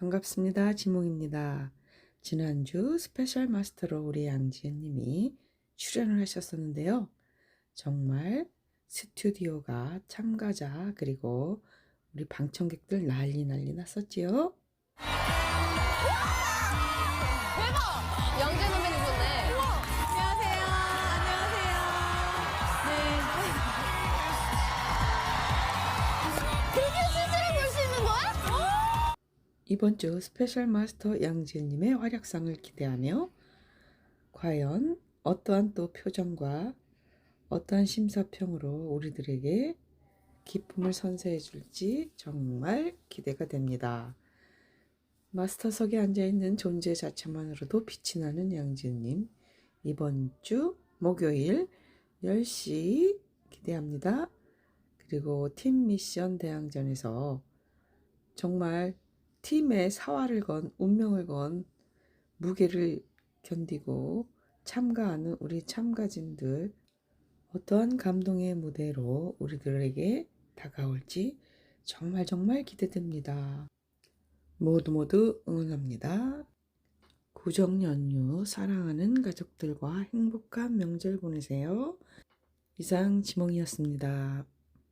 반갑습니다. 지몽입니다. 지난주 스페셜 마스터로 우리 양지은님이 출연을 하셨었는데요. 정말 스튜디오가 참가자 그리고 우리 방청객들 난리 난리 났었지요. 이번 주 스페셜 마스터 양지은님의 활약상을 기대하며 과연 어떠한 또 표정과 어떠한 심사평으로 우리들에게 기쁨을 선사해 줄지 정말 기대가 됩니다. 마스터석에 앉아 있는 존재 자체만으로도 빛이 나는 양지은님 이번 주 목요일 10시 기대합니다. 그리고 팀 미션 대항전에서 정말 팀의 사활을 건 운명을 건 무게를 견디고 참가하는 우리 참가진들 어떠한 감동의 무대로 우리들에게 다가올지 정말 정말 기대됩니다. 모두 모두 응원합니다. 구정 연휴 사랑하는 가족들과 행복한 명절 보내세요. 이상 지몽이었습니다.